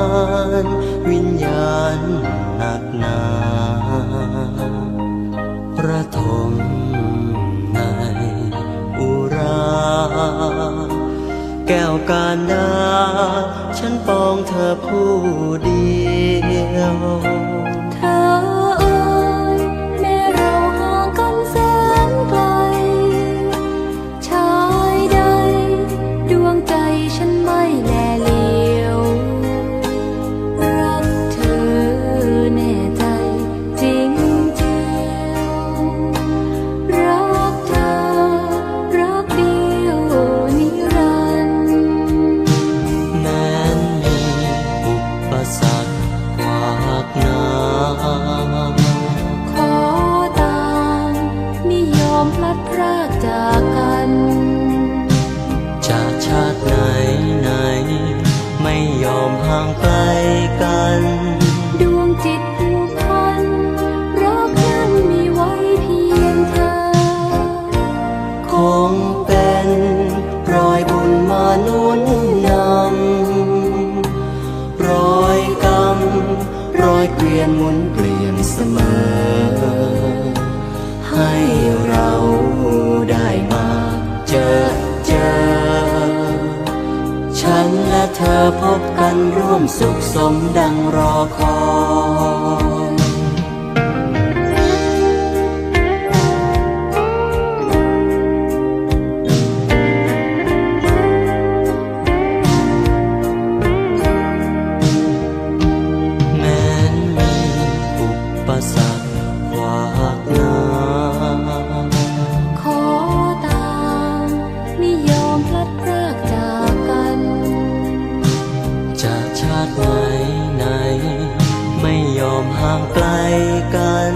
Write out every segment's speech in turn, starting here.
านวิญญาณหนักหนาระทมในอุรา แก้วการดา ฉันปองเธอผู้เดียว พรจากชาติไหนไหน ไม่ยอมห่างไกลกัน ดวงจิตผูกพันรักนั้นมีไวเพียงเธอ คงเป็นรอยบุญมานุนนำรอยกรรมรอยเกวียนหมุนเปลี่ยนเสมอ เธอพบกันร่วมสุขสมดังรอคอย ชาติไหนไหน ไม่ยอมห่างไกลกัน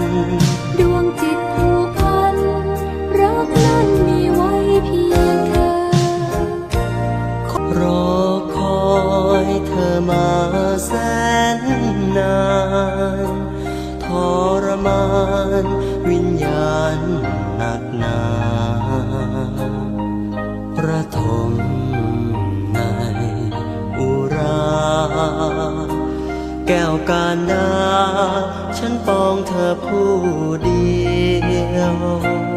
ยวการนา ฉันปองเธอผู้เดียว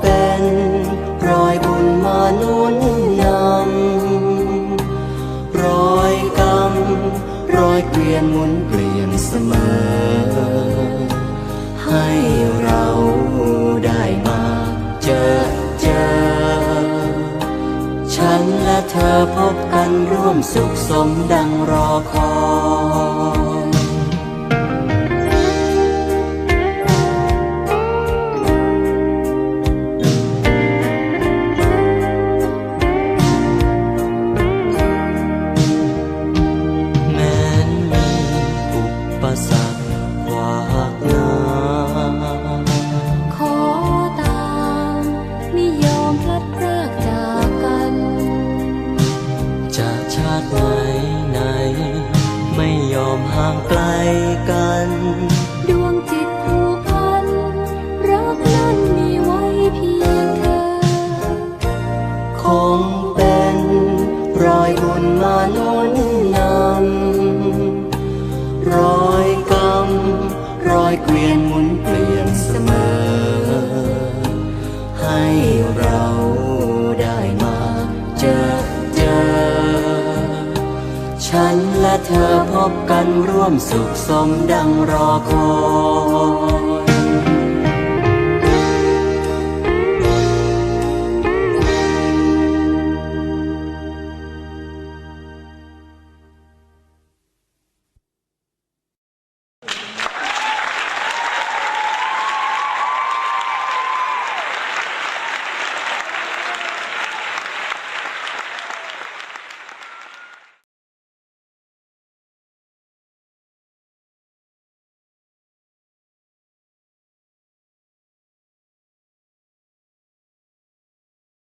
เป็นรอยบุญมานุนนำรอยกรรมรอยเกวียนหมุนเปลี่ยนเสมอ ให้เราได้มาเจอเจอ ฉันและเธอพบกันร่วมสุขสมดังรอคอย เธอพบกันร่วมสุขสมดังรอคอย